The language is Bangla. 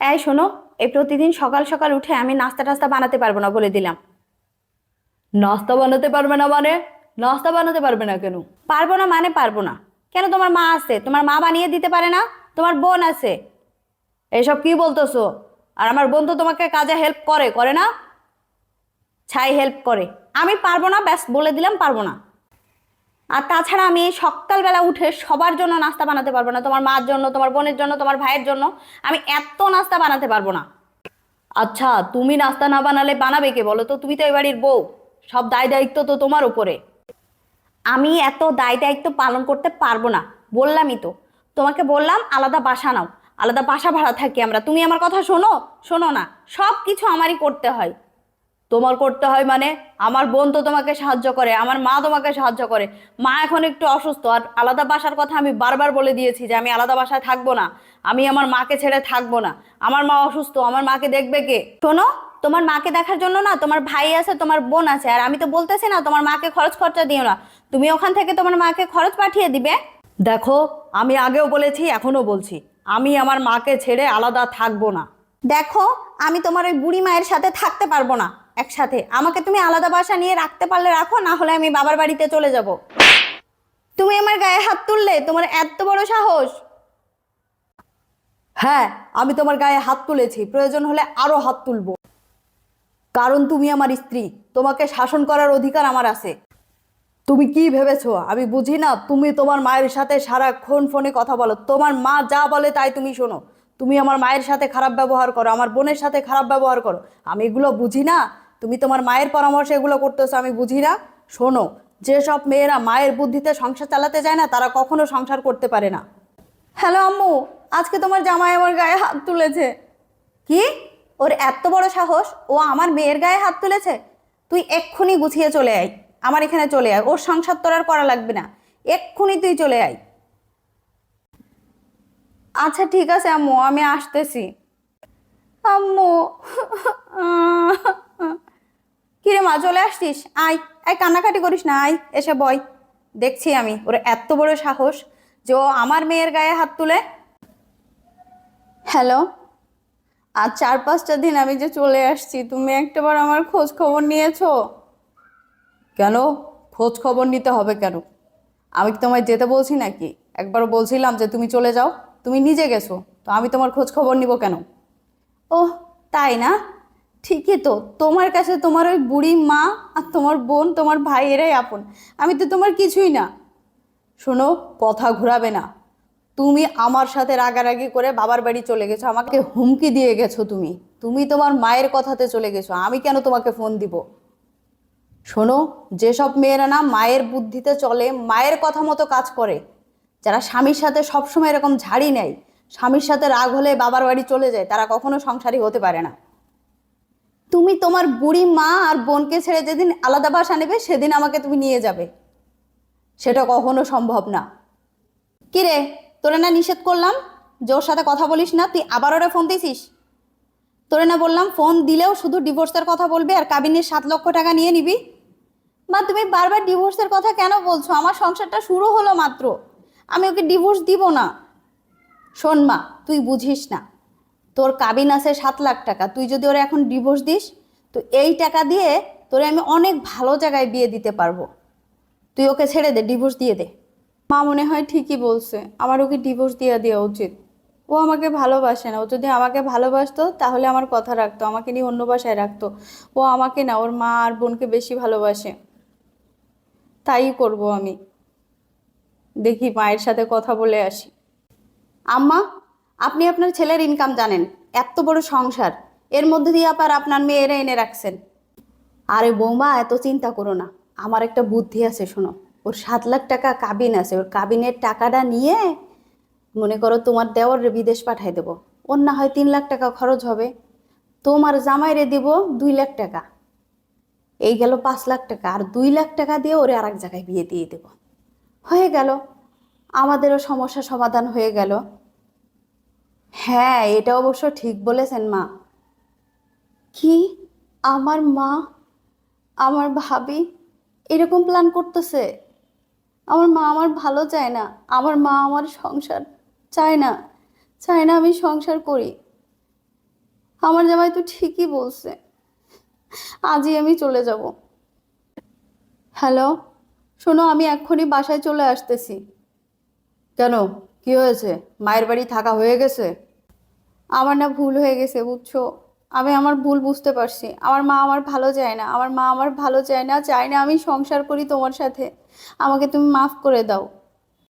এই শোনো এই প্রতিদিন সকাল সকাল উঠে আমি নাস্তা টাস্তা বানাতে পারব না বলে দিলাম। নাস্তা বানাতে পারবে না মানে? নাস্তা বানাতে পারবে না কেন? পারব না মানে পারব না। কেন তোমার মা আছে? তোমার মা বানিয়ে দিতে পারে না? তোমার বোন আছে? এসব কি বলতেছো? আর আমার বোন তো তোমাকে কাজে হেল্প করে করে না? ছাই হেল্প করে। আমি পারব না ব্যাস বলে দিলাম পারব না। আর তাছাড়া আমি সকালবেলা উঠে সবার জন্য নাস্তা বানাতে পারব না। তোমার মার জন্য, তোমার বোনের জন্য, তোমার ভাইয়ের জন্য আমি এত নাস্তা বানাতে পারব না। আচ্ছা তুমি নাস্তা না বানালে বানাবে কে বলো তো? তুমি তো এই বাড়ির বউ। সব দায় দায়িত্ব তো তোমার উপরে। আমি এত দায় দায়িত্ব পালন করতে পারব না। বললামই তো। তোমাকে বললাম, আলাদা বাসা নাও। আলাদা বাসা ভাড়া থাকি আমরা। তুমি আমার কথা শোনো? শোনো না। সব কিছু আমারই করতে হয়। তোমার করতে হয় মানে আমার বোন তো তোমাকে সাহায্য করে, আমার মা তোমাকে সাহায্য করে। মা এখন একটু অসুস্থ। আর আলাদা বাসার কথা আমি বারবার বলে দিয়েছি যে আমি আলাদা বাসায় থাকব না। আমি আমার মাকে ছেড়ে থাকব না। আমার মা অসুস্থ, আমার মাকে দেখবে কে? শোনো, তোমার মাকে দেখার জন্য না তোমার ভাই আছে, তোমার বোন আছে। আর আমি তো বলতেছি না, তোমার মাকে খরচ খরচা দিও না। তুমি ওখান থেকে তোমার মাকে খরচ পাঠিয়ে দিবে। দেখো, আমি আগেও বলেছি এখনও বলছি। আমি আমার মাকে ছেড়ে আলাদা থাকব না। দেখো, আমি তোমার ওই বুড়ি মায়ের সাথে থাকতে পারব না। একসাথে। আমাকে তুমি আলাদা বাসা নিয়ে রাখতে পারলে রাখো, না হলে আমি বাবার বাড়িতে চলে যাব। তুমি আমার গায়ে হাত তুললে তোমার এত বড় সাহস। হ্যাঁ আমি তোমার গায়ে হাত তুলেছি, প্রয়োজন হলে আরও হাত তুলবো। কারণ তুমি আমার স্ত্রী, তোমাকে শাসন করার অধিকার আমার আছে। তুমি কি ভেবেছো? আমি বুঝি না, তুমি তোমার মায়ের সাথে সারাক্ষণ ফোনে কথা বলো। তোমার মা যা বলে তাই তুমি শোনো। তুমি আমার মায়ের সাথে খারাপ ব্যবহার করো, আমার বোনের সাথে খারাপ ব্যবহার করো। আমি এগুলো বুঝি না তুমি তোমার মায়ের পরামর্শে এগুলো করতেছো আমি বুঝি না। শোনো যেসব মেয়েরা মায়ের বুদ্ধিতে সংসার চালাতে যায় না তারা কখনো সংসার করতে পারে না। হ্যালো আম্মু আজকে তোমার জামাই আমার গায়ে হাত তুলেছে। কি? ওর এত বড় সাহস ও আমার মেয়ের গায়ে হাত তুলেছে? তুই এক্ষুনি গুছিয়ে চলে আয় আমার এখানে চলে আয় ওর সংসার তোর আর করা লাগবে না। এক্ষুনি তুই চলে আয়। আচ্ছা ঠিক আছে আম্মু আমি আসতেছি। আম্মু কিরে মা, চলে আসছিস? আয় আয়, কান্নাকাটি করিস না, আয়, এসে বয়। দেখছি আমি, ওর এত বড় সাহস যে ও আমার মেয়ের গায়ে হাত তুলে, হ্যালো আর চার পাঁচটা দিন আমি যে চলে আসছি, তুমি একটাবার আমার খোঁজ খবর নিয়েছো? কেন? খোঁজ খবর নিতে হবে কেন? আমি তোমায় যেতে বলছি নাকি? একবার বলছিলাম যে তুমি চলে যাও, তুমি নিজে গেছো, তো আমি তোমার খোঁজ খবর নিব কেন? ও তাই না? ঠিকই তো। তোমার কাছে তোমার ওই বুড়ি মা আর তোমার বোন, তোমার ভাই এরাই আপন। আমি তো তোমার কিছুই না। শোনো, কথা ঘুরাবে না। তুমি আমার সাথে রাগারাগি করে বাবার বাড়ি চলে গেছো, আমাকে হুমকি দিয়ে গেছো তুমি। তুমি তোমার মায়ের কথাতে চলে গেছো, আমি কেন তোমাকে ফোন দিব? শোনো, যেসব মেয়েরা না মায়ের বুদ্ধিতে চলে, মায়ের কথা মতো কাজ করে, যারা স্বামীর সাথে সবসময় এরকম ঝাড়ি নেয়, স্বামীর সাথে রাগ হলে বাবার বাড়ি চলে যায়, তারা কখনো সংসারী হতে পারে না। তুমি তোমার বুড়ি মা আর বোনকে ছেড়ে যেদিন আলাদা বাসা নেবে, সেদিন আমাকে তুমি নিয়ে যাবে। সেটা কখনো সম্ভব না। কিরে তোরে না নিষেধ করলাম? যে ওর সাথে কথা বলিস না, তুই আবার ওরা ফোন দিছিস? তোরে না বললাম, ফোন দিলেও শুধু ডিভোর্সের কথা বলবি আর কাবিনের সাত লক্ষ টাকা নিয়ে নিবি? মা, তুমি বারবার ডিভোর্সের কথা কেন বলছো? আমার সংসারটা শুরু হলো মাত্র। আমি ওকে ডিভোর্স দিব না। শোন মা, তুই বুঝিস না। তোর কাবিন আছে সাত লাখ টাকা, তুই যদি ওরা এখন ডিভোর্স দিস, তো এই টাকা দিয়ে তোরে আমি অনেক ভালো জায়গায় বিয়ে দিতে পারব। তুই ওকে ছেড়ে দে ডিভোর্স দিয়ে দে। মা মনে হয় ঠিকই বলছে, আমার ওকে ডিভোর্স দিয়ে দেওয়া উচিত। ও আমাকে ভালোবাসে না, ও যদি আমাকে ভালোবাসতো, তাহলে আমার কথা রাখতো, আমাকে নিয়ে অন্য বাসায় রাখতো। ও আমাকে না, ওর মা আর বোনকে বেশি ভালোবাসে। তাই করব আমি। দেখি মায়ের সাথে কথা বলে আসি। আম্মা আপনি আপনার ছেলের ইনকাম জানেন, এত বড় সংসার, এর মধ্যে দিয়ে আবার আপনার মেয়েরা এনে রাখছেন। আরে বৌমা, এত চিন্তা করো না, আমার একটা বুদ্ধি আছে, শোনো। ওর সাত লাখ টাকা কাবিন আছে, ওর কাবিনের টাকাটা নিয়ে মনে করো তোমার দেওয়ার বিদেশ পাঠাই দেবো। ওর না হয় তিন লাখ টাকা খরচ হবে। তোমার জামাইরে দিব দুই লাখ টাকা। এই গেল পাঁচ লাখ টাকা, আর দুই লাখ টাকা দিয়ে ওরে আর এক জায়গায় বিয়ে দিয়ে দেব। হয়ে গেল। আমাদেরও সমস্যা সমাধান হয়ে গেল। হ্যাঁ এটা অবশ্য ঠিক বলেছেন মা। কি? আমার মা? আমার ভাবি? এরকম প্ল্যান করতেছে? আমার মা আমার ভালো চায় না। আমার মা আমার সংসার চায় না। চায় না আমি সংসার করি। আমার জামাই তো ঠিকই বলছে। আজই আমি চলে যাব। হ্যালো? শোনো, আমি এক্ষুনি বাসায় চলে আসতেছি। কেন? কি হয়েছে? মায়ের বাড়ি থাকা হয়ে গেছে? আমার না ভুল হয়ে গেছে, বুঝছ? আমি আমার ভুল বুঝতে পারছি। আমার মা আমার ভালো চায় না। আমার মা আমার ভালো চায় না চায় না আমি সংসার করি তোমার সাথে। আমাকে তুমি মাফ করে দাও।